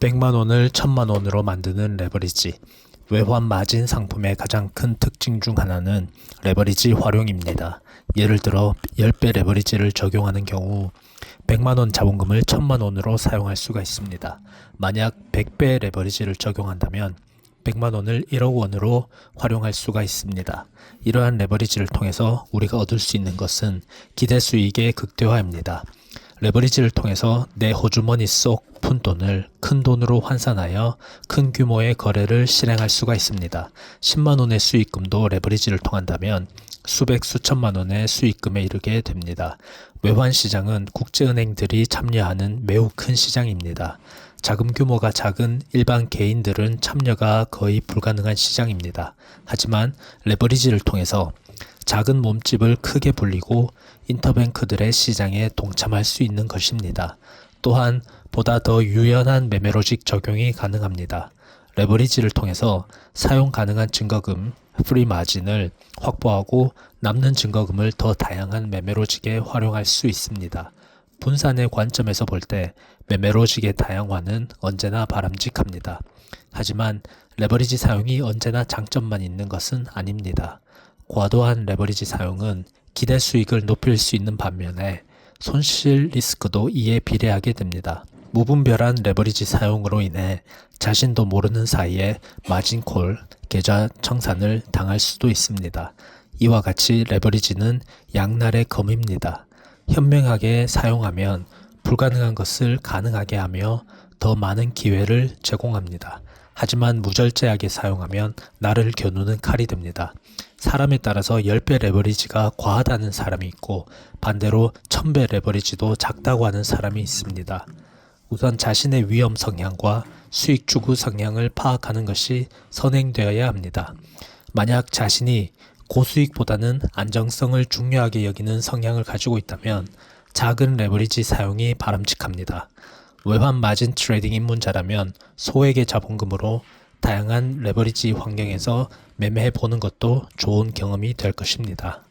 100만 원을 1000만 원으로 만드는 레버리지. 외환 마진 상품의 가장 큰 특징 중 하나는 레버리지 활용입니다. 예를 들어 10배 레버리지를 적용하는 경우 100만 원 자본금을 1000만 원으로 사용할 수가 있습니다. 만약 100배 레버리지를 적용한다면 100만 원을 1억 원으로 활용할 수가 있습니다. 이러한 레버리지를 통해서 우리가 얻을 수 있는 것은 기대 수익의 극대화입니다. 레버리지를 통해서 내 호주머니 속 푼돈을 큰 돈으로 환산하여 큰 규모의 거래를 실행할 수가 있습니다. 10만 원의 수익금도 레버리지를 통한다면 수백 수천만 원의 수익금에 이르게 됩니다. 외환 시장은 국제은행들이 참여하는 매우 큰 시장입니다. 자금 규모가 작은 일반 개인들은 참여가 거의 불가능한 시장입니다. 하지만 레버리지를 통해서 작은 몸집을 크게 불리고 인터뱅크들의 시장에 동참할 수 있는 것입니다. 또한 보다 더 유연한 매매로직 적용이 가능합니다. 레버리지를 통해서 사용 가능한 증거금 프리 마진을 확보하고 남는 증거금을 더 다양한 매매로직에 활용할 수 있습니다. 분산의 관점에서 볼 때 매매로직의 다양화는 언제나 바람직합니다. 하지만 레버리지 사용이 언제나 장점만 있는 것은 아닙니다. 과도한 레버리지 사용은 기대 수익을 높일 수 있는 반면에 손실 리스크도 이에 비례하게 됩니다. 무분별한 레버리지 사용으로 인해 자신도 모르는 사이에 마진콜, 계좌 청산을 당할 수도 있습니다. 이와 같이 레버리지는 양날의 검입니다. 현명하게 사용하면 불가능한 것을 가능하게 하며 더 많은 기회를 제공합니다. 하지만 무절제하게 사용하면 나를 겨누는 칼이 됩니다. 사람에 따라서 10배 레버리지가 과하다는 사람이 있고 반대로 1000배 레버리지도 작다고 하는 사람이 있습니다. 우선 자신의 위험 성향과 수익 추구 성향을 파악하는 것이 선행되어야 합니다. 만약 자신이 고수익보다는 안정성을 중요하게 여기는 성향을 가지고 있다면 작은 레버리지 사용이 바람직합니다. 외환 마진 트레이딩 입문자라면 소액의 자본금으로 다양한 레버리지 환경에서 매매해 보는 것도 좋은 경험이 될 것입니다.